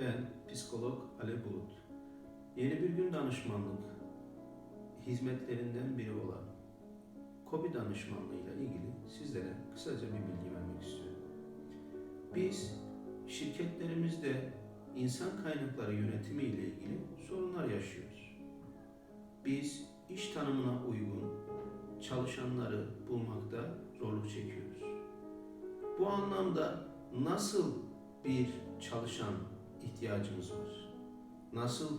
Ben psikolog Ali Bulut. Yeni bir gün danışmanlık hizmetlerinden biri olan KOBİ danışmanlığıyla ilgili sizlere kısaca bir bilgi vermek istiyorum. Biz şirketlerimizde insan kaynakları yönetimi ile ilgili sorunlar yaşıyoruz. Biz iş tanımına uygun çalışanları bulmakta zorluk çekiyoruz. Bu anlamda nasıl bir çalışan ihtiyacımız var? Nasıl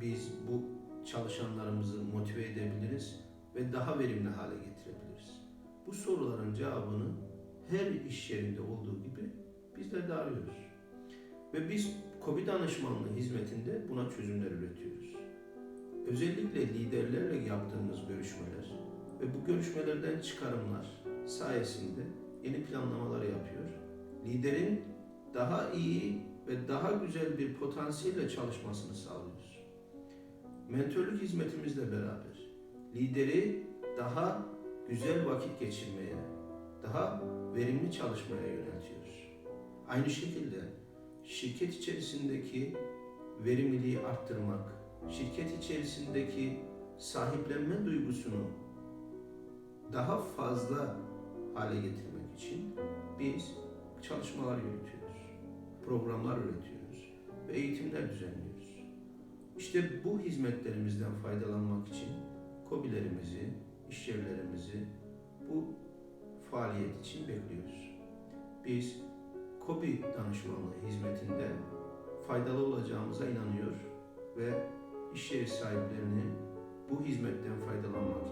biz bu çalışanlarımızı motive edebiliriz ve daha verimli hale getirebiliriz? Bu soruların cevabını her iş yerinde olduğu gibi bizler de arıyoruz. Ve biz KOBİ danışmanlığı hizmetinde buna çözümler üretiyoruz. Özellikle liderlerle yaptığımız görüşmeler ve bu görüşmelerden çıkarımlar sayesinde yeni planlamalar yapıyor. Liderin daha iyi ve daha güzel bir potansiyelle çalışmasını sağlıyoruz. Mentörlük hizmetimizle beraber lideri daha güzel vakit geçirmeye, daha verimli çalışmaya yöneltiyoruz. Aynı şekilde şirket içerisindeki verimliliği arttırmak, şirket içerisindeki sahiplenme duygusunu daha fazla hale getirmek için biz çalışmalar yürütüyoruz, programlar üretiyoruz ve eğitimler düzenliyoruz. İşte bu hizmetlerimizden faydalanmak için KOBİ'lerimizi, iş yerlerimizi bu faaliyet için bekliyoruz. Biz KOBİ danışmanlığı hizmetinde faydalı olacağımıza inanıyor ve iş yeri sahiplerini bu hizmetten faydalanmak